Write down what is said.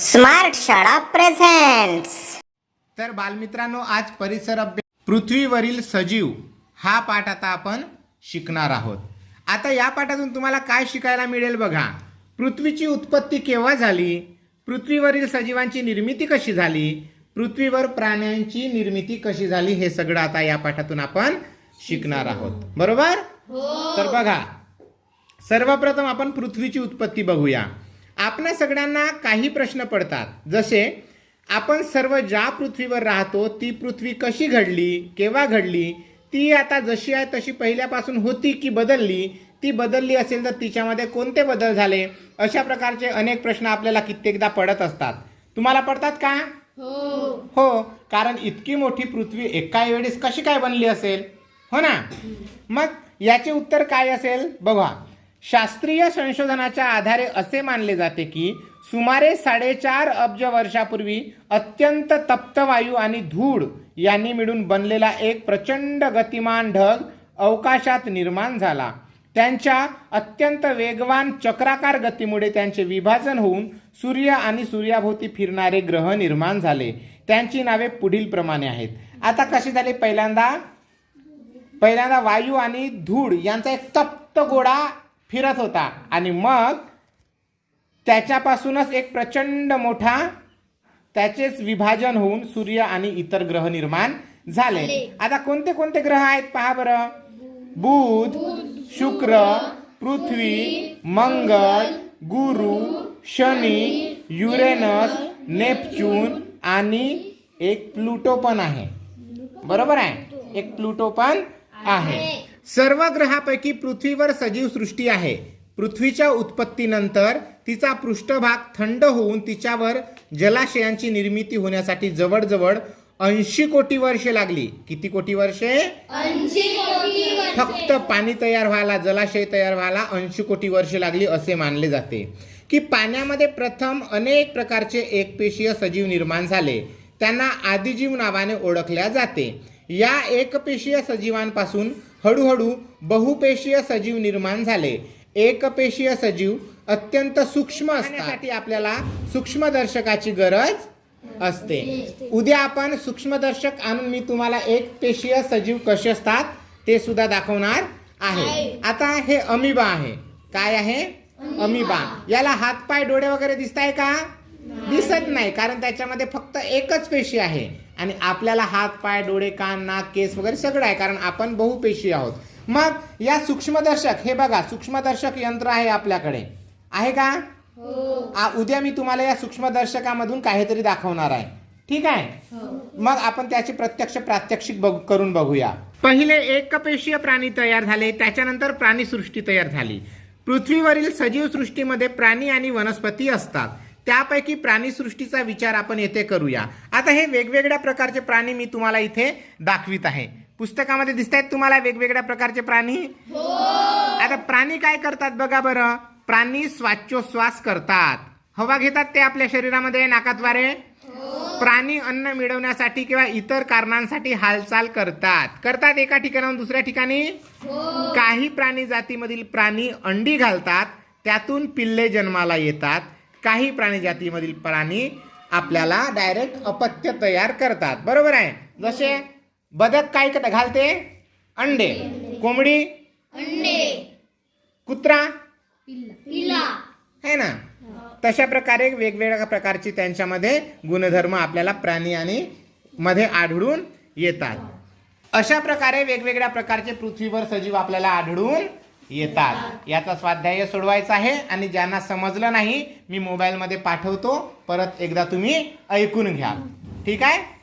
Smart शाळा presents तर बालमित्रांनो आज परिसर अभ्यास पृथ्वीवरील सजीव हा पाठ आता आपण शिकणार आहोत. आता या पाठातून तुम्हाला काय शिकायला मिळेल बघा. पृथ्वीची उत्पत्ती केव्हा झाली? पृथ्वीवरील सजीवांची निर्मिती कशी झाली? पृथ्वीवर प्राण्यांची निर्मिती कशी झाली? हे सगळं आता या पाठातून आपण शिकणार आहोत. बरोबर? तर बघा सर्वप्रथम आपण पृथ्वीची उत्पत्ती बघूया. आपल्या सगळ्यांना काही प्रश्न पडतात. जसे आपण सर्व ज्या पृथ्वीवर राहतो ती पृथ्वी कशी घडली केव्हा घडली ती आता जशी आहे तशी पहिल्यापासून होती की बदलली ती बदलली असेल तर तिच्यामध्ये कोणते बदल झाले? अशा प्रकारचे अनेक प्रश्न आपल्याला कित्येकदा पडत असतात. तुम्हाला पडतात का? हो. कारण इतकी मोठी पृथ्वी एका वेळेस कशी काय बनली असेल? हो ना? मग याचे उत्तर काय असेल? बघा. शास्त्रीय संशोधनाच्या आधारे असे मानले जाते की सुमारे साडेचार अब्ज वर्षापूर्वी अत्यंत तप्त वायू आणि धूळ यांनी मिळून बनलेला एक प्रचंड गतिमान ढग अवकाशात निर्माण झाला. त्यांच्या अत्यंत वेगवान चक्राकार गतीमुळे त्यांचे विभाजन होऊन सूर्य आणि सूर्याभोवती फिरणारे ग्रह निर्माण झाले. त्यांची नावे पुढील प्रमाणे आहेत. आता कशी झाली पहिल्यांदा? पहिल्यांदा वायू आणि धूळ यांचा एक तप्त गोडा फिरत होता. आणि मग त्याच्यापासूनच एक प्रचंड मोठा त्याचेच विभाजन होऊन सूर्य आणि इतर ग्रह निर्माण झाले. आता कोणते कोणते ग्रह आहेत पहा बरं. बुध शुक्र पृथ्वी मंगळ गुरु शनी युरेनस नेपच्यून आणि एक प्लुटो पण आहे. बरोबर आहे? एक प्लुटो पण आहे. सर्व ग्रहापैकी पृथ्वीवर सजीव सृष्टी आहे. पृथ्वीच्या उत्पत्तीनंतर तिचा पृष्ठभाग थंड होऊन तिच्यावर जलाशयांची निर्मिती होण्यासाठी जवळजवळ ऐंशी कोटी वर्षे लागली. किती कोटी वर्षे? फक्त पाणी तयार व्हायला जलाशय तयार व्हायला ऐंशी कोटी वर्षे लागली असे मानले जाते. की पाण्यामध्ये प्रथम अनेक प्रकारचे एकपेशीय सजीव निर्माण झाले. त्यांना आदिजीव नावाने ओळखल्या जाते. या एकपेशीय सजीवांपासून हळूहळू बहुपेशीय सजीव निर्माण झाले. एकपेशीय सजीव अत्यंत सूक्ष्म असण्यासाठी आपल्याला सूक्ष्मदर्शकाची गरज असते. उद्या आपण सूक्ष्मदर्शक आणून मी तुम्हाला एक पेशीय सजीव कसे असतात ते सुद्धा दाखवणार आहे. आता हे अमिबा आहे. काय आहे? अमिबा. याला हात पाय डोळे वगैरे दिसत आहे का? दिसत नाही कारण त्याच्यामध्ये फक्त एकच पेशी आहे. आणि आपल्याला हात पाय डोळे कान नाक केस वगैरे सगळं आहे कारण आपण बहुपेशी आहोत. मग या सूक्ष्मदर्शक हे बघा सूक्ष्मदर्शक यंत्र आहे आपल्याकडे. आहे का? आ, उद्या मी तुम्हाला या सूक्ष्मदर्शकामधून काहीतरी दाखवणार आहे. ठीक आहे? मग आपण त्याची प्रत्यक्ष प्रात्यक्षिक बघ करून बघूया. पहिले एकपेशीय प्राणी तयार झाले त्याच्यानंतर प्राणी सृष्टी तयार झाली. पृथ्वीवरील सजीव सृष्टीमध्ये प्राणी आणि वनस्पती असतात. त्यापैकी प्राणी सृष्टीचा विचार आपण येथे करूया. आता हे वेगवेगळ्या प्रकारचे प्राणी मी तुम्हाला इथे दाखवित आहे. पुस्तकामध्ये दिसत आहेत तुम्हाला वेगवेगळ्या प्रकारचे प्राणी? आता प्राणी काय करतात बघा बरं. प्राणी श्वासोश्वास करतात. हवा घेतात ते आपल्या शरीरामध्ये नाकाद्वारे? प्राणी अन्न मिळवण्यासाठी किंवा इतर कारणांसाठी हालचाल करतात. करतात एका ठिकाणाहून दुसऱ्या ठिकाणी? काही प्राणी जातीमधील प्राणी अंडी घालतात. त्यातून पिल्ले जन्माला येतात. काही प्राणी जातीमधील प्राणी आपल्याला डायरेक्ट अपत्य तयार करतात. बरोबर आहे? जसे बदक काय घालते? अंडे. कोंबडी? कुत्रा? है ना? तशा प्रकारे वेगवेगळ्या प्रकारची त्यांच्यामध्ये गुणधर्म आपल्याला प्राणी आणि मध्ये आढळून येतात. अशा प्रकारे वेगवेगळ्या प्रकारचे पृथ्वीवर सजीव आपल्याला आढळून येतात. याचा स्वाध्याय सोडवायचा आहे आणि ज्यांना समजलं नाही मी मोबाईलमध्ये पाठवतो. परत एकदा तुम्ही ऐकून घ्या. ठीक आहे?